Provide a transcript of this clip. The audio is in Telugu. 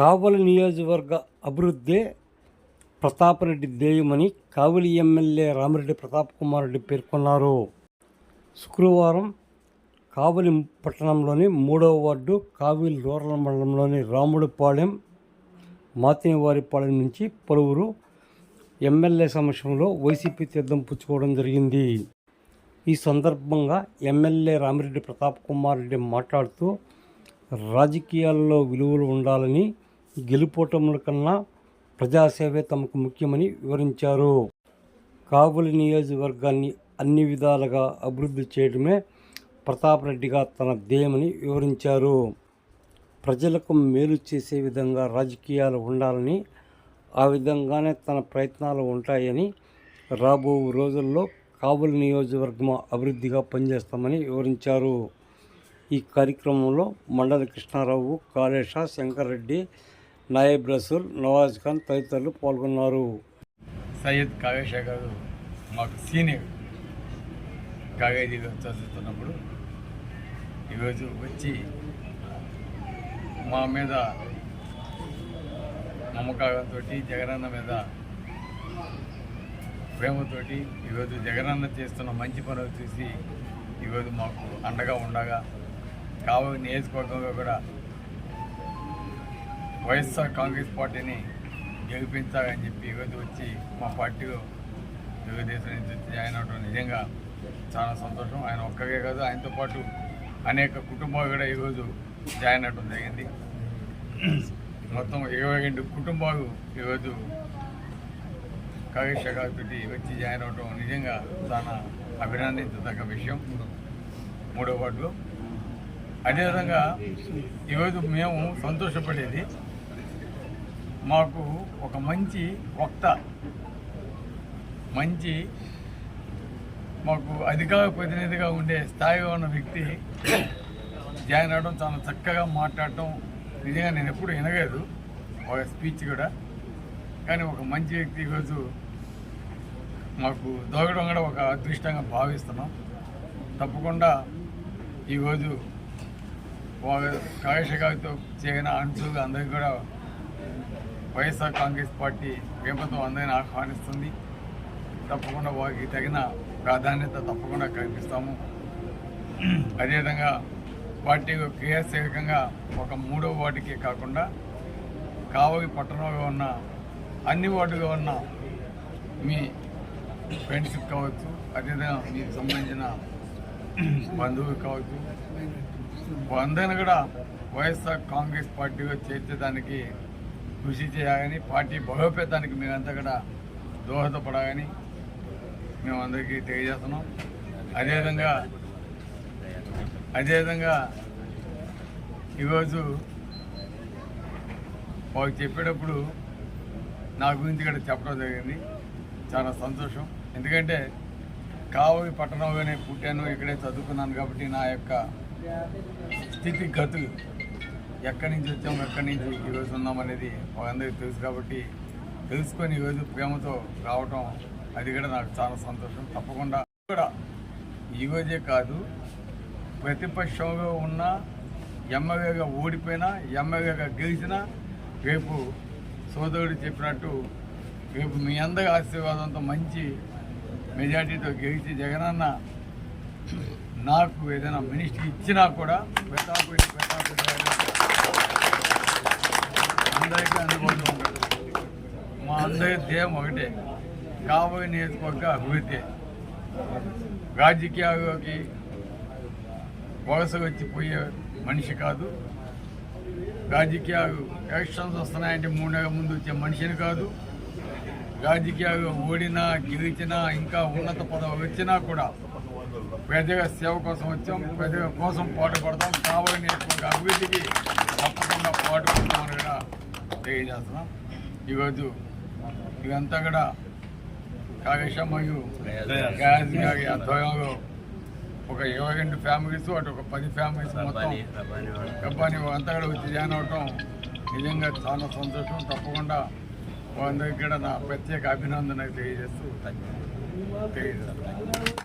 కావలి నియోజకవర్గ అభివృద్ధే ప్రతాపరెడ్డి ధ్యేయమని కావలి ఎమ్మెల్యే రామిరెడ్డి ప్రతాప్ కుమార్ రెడ్డి పేర్కొన్నారు. శుక్రవారం కావలి పట్టణంలోని మూడవ వార్డు కావిలి రూరల్ మండలంలోని రాముడిపాలెం మాతినవారిపాలెం నుంచి పలువురు ఎమ్మెల్యే సమక్షంలో వైసీపీ తీర్థం పుచ్చుకోవడం జరిగింది. ఈ సందర్భంగా ఎమ్మెల్యే రామిరెడ్డి ప్రతాప్ కుమార్ రెడ్డి మాట్లాడుతూ రాజకీయాల్లో విలువలు ఉండాలని గెలుపోటముల కన్నా ప్రజాసేవే తమకు ముఖ్యమని వివరించారు. కావలి నియోజకవర్గాన్ని అన్ని విధాలుగా అభివృద్ధి చేయడమే ప్రతాప్ రెడ్డిగా తన ధ్యేయమని వివరించారు. ప్రజలకు మేలు చేసే విధంగా రాజకీయాలు ఉండాలని ఆ విధంగానే తన ప్రయత్నాలు ఉంటాయని రాబో రోజుల్లో కావలి నియోజకవర్గం అభివృద్ధిగా పనిచేస్తామని వివరించారు. ఈ కార్యక్రమంలో మండలి కృష్ణారావు కాళేశ శంకర్రెడ్డి నాయబ్ రసూల్ నవాజ్ ఖాన్ తదితరులు పాల్గొన్నారు. సయ్యద్ కాగేష గారు మాకు సీనియర్ కాగేజీ చదువుతున్నప్పుడు ఈరోజు వచ్చి మా మీద నమ్మకంతో జగనన్న మీద ప్రేమతోటి ఈరోజు జగనన్న చేస్తున్న మంచి పనులు చూసి ఈరోజు మాకు అండగా ఉండగా కావ నియోజకవర్గంలో కూడా వైఎస్ఆర్ కాంగ్రెస్ పార్టీని గెలిపించాలని చెప్పి ఈరోజు వచ్చి మా పార్టీలో తెలుగుదేశం నుంచి జాయిన్ అవడం నిజంగా చాలా సంతోషం. ఆయన ఒక్కగే కాదు ఆయనతో పాటు అనేక కుటుంబాలు కూడా ఈరోజు జాయిన్ అవ్వడం జరిగింది. మొత్తం ఇరవై రెండు కుటుంబాలు ఈరోజు కాగేశ గారితో వచ్చి జాయిన్ అవడం నిజంగా చాలా అభినందించదగ్గ విషయం. మూడో వార్డులో. అదేవిధంగా ఈరోజు మేము సంతోషపడేది మాకు ఒక మంచి వక్త మంచి మాకు అధికార ప్రతినిధిగా ఉండే స్థాయిలో ఉన్న వ్యక్తి జాయిన్ అవడం చాలా చక్కగా మాట్లాడటం నిజంగా నేను ఎప్పుడు వినలేదు ఒక స్పీచ్ కూడా. కానీ ఒక మంచి వ్యక్తి ఈరోజు మాకు దొరకడం కూడా ఒక అదృష్టంగా భావిస్తున్నాం. తప్పకుండా ఈరోజు కాళేశ్వర గారితో చేరిన అంశులు అందరికీ కూడా వైఎస్ఆర్ కాంగ్రెస్ పార్టీ ప్రభుత్వం అందరిని ఆహ్వానిస్తుంది. తప్పకుండా వారికి తగిన ప్రాధాన్యత తప్పకుండా కల్పిస్తాము. అదేవిధంగా పార్టీ క్రియాశీలకంగా ఒక మూడో వార్డుకే కాకుండా కావలి పట్టణంలో ఉన్న అన్ని వార్డుగా ఉన్న మీ ఫ్రెండ్షిప్ కావచ్చు అదేవిధంగా మీకు సంబంధించిన బంధువులు కావచ్చు అందరిని కూడా వైఎస్ఆర్ కాంగ్రెస్ పార్టీలో చేర్చడానికి కృషి చేయాలని పార్టీ బలోపేతానికి మేమంతా కూడా దోహదపడాలని మేము అందరికీ తెలియజేస్తున్నాం అదేవిధంగా అదేవిధంగా ఈరోజు వాళ్ళు చెప్పేటప్పుడు నా గురించి కూడా చెప్పడం జరిగింది. చాలా సంతోషం. ఎందుకంటే కావలి పట్టణంలోనే పుట్టాను ఇక్కడే చదువుకున్నాను కాబట్టి నా యొక్క స్థితి గతులు ఎక్కడి నుంచి వచ్చాము ఎక్కడి నుంచి ఈరోజు ఉన్నామనేది మాకందరికీ తెలుసు కాబట్టి తెలుసుకొని ఈరోజు ప్రేమతో రావటం అది కూడా నాకు చాలా సంతోషం. తప్పకుండా కూడా ఈరోజే కాదు ప్రతిపక్షంలో ఉన్న ఎమ్మెల్యేగా ఓడిపోయినా ఎమ్మెల్యేగా గెలిచినా రేపు సోదరుడు చెప్పినట్టు రేపు మీ అందరి ఆశీర్వాదంతో మంచి మెజార్టీతో గెలిచి జగనన్న నాకు ఏదైనా మినిస్ట్రీ ఇచ్చినా కూడా ప్రతాపరెడ్డి ప్రతాపరెడ్డి అందరికీ అందుబాటులో ఉంటాడు మా అందరి ధ్యేయం ఒకటే. కాబోయే నియోజకవర్గ అభివృద్ధి. రాజకీయాల్లోకి వలస వచ్చిపోయే మనిషి కాదు. రాజకీయాలు ఎలక్షన్స్ వస్తున్నాయంటే మూడు నెలల ముందు వచ్చే మనిషిని కాదు. రాజకీయాలు ఓడినా గెలిచినా ఇంకా ఉన్నత పదవి వచ్చినా కూడా ప్రజల సేవ కోసం వచ్చాం ప్రజల కోసం పాటుపడతాం. కావాలని అభివృద్ధికి తప్పకుండా పాటుపడతామని కూడా తెలియజేస్తున్నాం. ఈరోజు ఇదంతా కూడా కాగేశం మరియు గయాజ్ గారి ఆధ్వర్యంలో ఒక ఇరవై రెండు ఫ్యామిలీస్ అటు ఒక పది ఫ్యామిలీస్ మొత్తం కబ్బాని అంతా కూడా వచ్చి జాయిన్ అవటం నిజంగా చాలా సంతోషం. తప్పకుండా వారందరికీ కూడా నా ప్రత్యేక అభినందన తెలియజేస్తూ తెలియజేస్తాను